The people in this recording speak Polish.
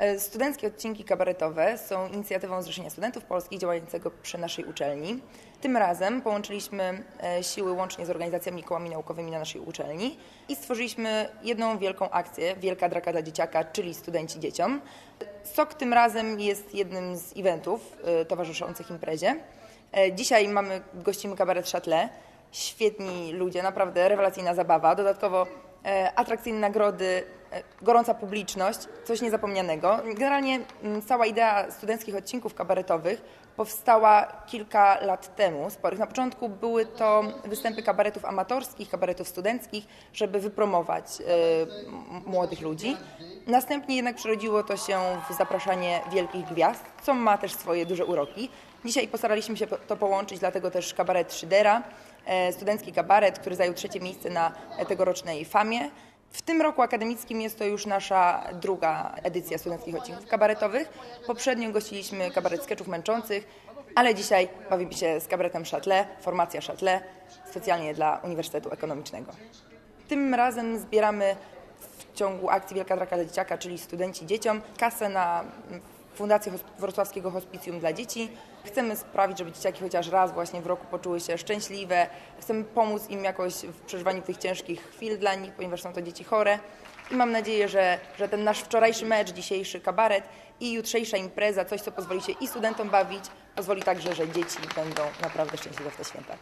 E, Studenckie odcinki kabaretowe są inicjatywą Zrzeszenia Studentów Polskich działającego przy naszej uczelni. Tym razem połączyliśmy e, siły łącznie z organizacjami kołami naukowymi na naszej uczelni i stworzyliśmy jedną wielką akcję Wielka Draka dla Dzieciaka, czyli Studenci Dzieciom. SOK tym razem jest jednym z eventów e, towarzyszących imprezie. Dzisiaj mamy, gościmy kabaret Châtelet. Świetni ludzie, naprawdę rewelacyjna zabawa. Dodatkowo atrakcyjne nagrody, e, gorąca publiczność, coś niezapomnianego. Generalnie mm, cała idea studenckich odcinków kabaretowych powstała kilka lat temu, sporych. Na początku były to występy kabaretów amatorskich, kabaretów studenckich, żeby wypromować e, młodych ludzi. Następnie jednak przerodziło to się w zapraszanie wielkich gwiazd, co ma też swoje duże uroki. Dzisiaj postaraliśmy się to połączyć, dlatego też kabaret Szydera, e, studencki kabaret, który zajął trzecie miejsce na e, tegorocznej FAMie. W tym roku akademickim jest to już nasza druga edycja studenckich odcinków kabaretowych. Poprzednio gościliśmy kabaret sketchów męczących, ale dzisiaj bawimy się z kabaretem Châtelet, formacja Châtelet, specjalnie dla Uniwersytetu Ekonomicznego. Tym razem zbieramy w ciągu akcji Wielka Draka dla Dzieciaka, czyli studenci dzieciom, kasę na Fundację Wrocławskiego Hospicjum dla Dzieci. Chcemy sprawić, żeby dzieciaki chociaż raz właśnie w roku poczuły się szczęśliwe. Chcemy pomóc im jakoś w przeżywaniu tych ciężkich chwil dla nich, ponieważ są to dzieci chore. I mam nadzieję, że, że ten nasz wczorajszy mecz, dzisiejszy kabaret i jutrzejsza impreza, coś co pozwoli się i studentom bawić, pozwoli także, że dzieci będą naprawdę szczęśliwe w te święta.